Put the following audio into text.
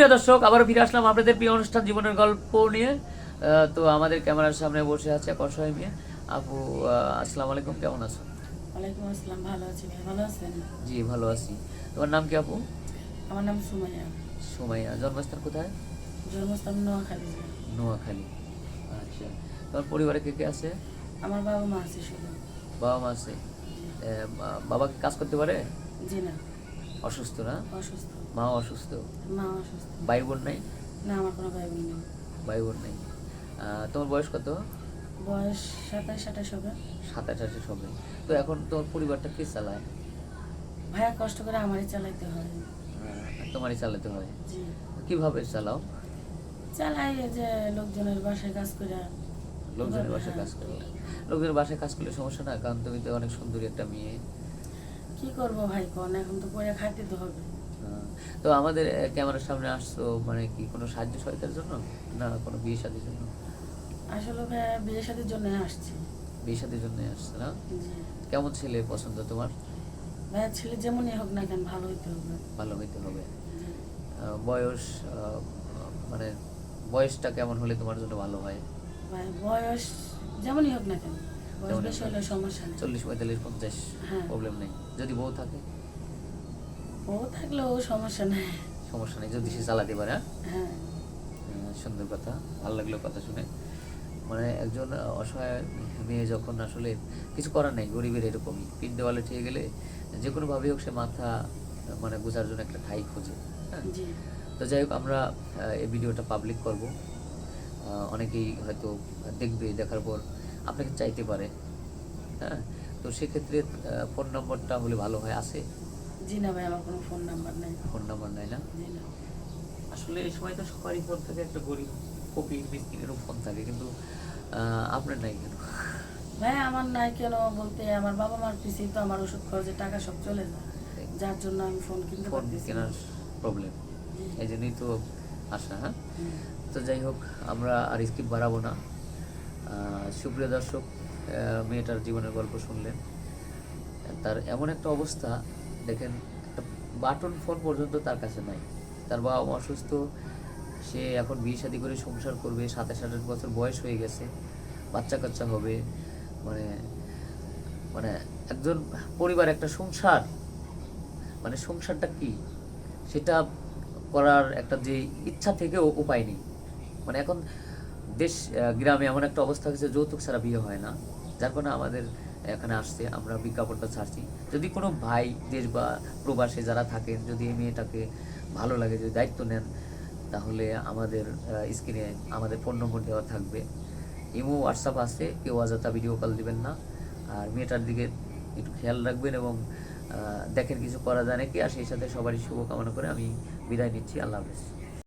প্রিয় দর্শক আবার ফিরে আসলাম আপনাদের প্রিয় অনুষ্ঠান জীবনের গল্প নিয়ে। তো আমাদের ক্যামেরার সামনে বসে আছে এক অসহায় মেয়ে। আপু আসসালামু আলাইকুম কেমন আছো ওয়ালাইকুম আসসালাম ভালো আছি ভালো আছেন? জি ভালো আছি। তোমার নাম কি আপু? আমার নাম সুমাইয়া। সুমাইয়া জন্মস্থান কোথায়? জন্মস্থান নোয়াখালী। নোয়াখালী। আচ্ছা তোমার পরিবারে কে কে আছে? আমার বাবা মা আছে শুধু বাবা মা আছে। বাবা কি কাজ করতে পারে? জি না। অসুস্থ না অসুস্থ। মা অসুস্থ? মা অসুস্থ। ভাই বোন নাই? না আমার কোনো ভাই বোন নেই। ভাই বোন নেই তোমার বয়স কত? বয়স সাতাশ আঠাশ হবে। সাতাশ আঠাশ হবে। তো এখন তোমার পরিবারটা কে চালায়? ভাইয়া কষ্ট করে আমারই চালাইতে হয়। তোমারই চালাতে হয়? কীভাবে চালাও? চালাই যে লোকজনের বাসায় কাজ করে। লোকজনের বাসায় কাজ করে। লোকজনের বাসায় কাজ করলে সমস্যা না কারণ তুমি তো অনেক সুন্দরী একটা মেয়ে। কি করব ভাই? কোন? এখন তো করে খাইতে তো হবে তো আমাদের ক্যামেরার সামনে আসছো মানে কি কোনো সাহায্য সহায়তার জন্য? না কোনো বিয়ে শাদির জন্য? আসলে ভাই বিয়ে শাদির জন্য আসছি। বিয়ে শাদির জন্য আসছে না? কেমন ছেলে পছন্দ তোমার? ভাইয়া ছেলে যেমনই হোক না কেন ভালো হইতে হবে। ভালো হইতে হবে। বয়স মানে বয়সটা কেমন হলে তোমার জন্য ভালো হয়? ভাই বয়স যেমনই হোক না কেন চল্লিশ পঁয়তাল্লিশ পঞ্চাশ হ্যাঁ। প্রবলেম নেই। যদি বউ থাকে? ও থাকলেও সমস্যা নেই। সমস্যা নেই যদি সে চালাতে পারে হ্যাঁ? হ্যাঁ। সুন্দর কথা ভালো লাগল কথা শুনে। মানে একজন অসহায় মেয়ে যখন আসলে কিছু করার নেই গরিবের এরকমই। পিঠ দেওয়ালে ঠিক গেলে যে কোনোভাবে হোক সে মাথা মানে বোঝার জন্য একটা ঠাই খোঁজে হ্যাঁ? তো যাই হোক আমরা এই ভিডিওটা পাবলিক করব। অনেকেই হয়তো দেখবে দেখার পর আপনাকে চাইতে পারে। হ্যাঁ? তো সেক্ষেত্রে ফোন নম্বরটা হলে ভালো হয় আছে? জি না ভাই আমার কোনো ফোন নাম্বার নেই। ফোন নাম্বার নাই না? জি না। আসলে এই সময় তো সবারই ফোন থাকে একটা গরিব ফকির মিসকিনেরও ফোন থাকে কিন্তু আপনার নাই কেন? ভাই আমার নাই কেন বলতে আমার বাবা মার পিছিয়ে তো আমার ওষুধ খরচে টাকা সব চলে যায়। যার জন্য আমি ফোন কিনতে ফোন। কেনার প্রবলেম এই জন্যই তো আসা হ্যাঁ? তো যাই হোক আমরা আর স্কিপ বাড়াবো না। সুপ্রিয় দর্শক মেয়েটার জীবনের গল্প শুনলেন। তার এমন একটা অবস্থা, দেখেন, একটা বাটন ফোন পর্যন্ত তার কাছে নাই। তার বাবা অসুস্থ, সে এখন বিয়ে শাদি করে সংসার করবে, সাতাশ আঠাশ বছর বয়স হয়ে গেছে, বাচ্চা কাচ্চা হবে মানে মানে একজন পরিবার, একটা সংসার। মানে সংসারটা কি? সেটা করার একটা যে ইচ্ছা থেকেও উপায় নেই। মানে এখন দেশ গ্রামে এমন একটা অবস্থা হয়েছে, যৌতুক ছাড়া বিয়ে হয় না। যার কারণে আমাদের এখানে আসছে, আমরা বিজ্ঞাপনটা ছাড়ছি। যদি কোনো ভাই, দেশ বা প্রবাসে যারা থাকেন, যদি এই মেয়েটাকে ভালো লাগে, যদি দায়িত্ব নেন, তাহলে আমাদের স্ক্রিনে আমাদের ফোন নম্বর দেওয়া থাকবে। ইমো, হোয়াটসঅ্যাপ আছে, কেউ অযথা ভিডিও কল দিবেন না। আর মেয়েটার দিকে একটু খেয়াল রাখবেন এবং দেখেন কিছু করা যায় নাকি আর সেই সাথে সবারই শুভকামনা করে আমি বিদায় নিচ্ছি। আল্লাহ হাফেজ।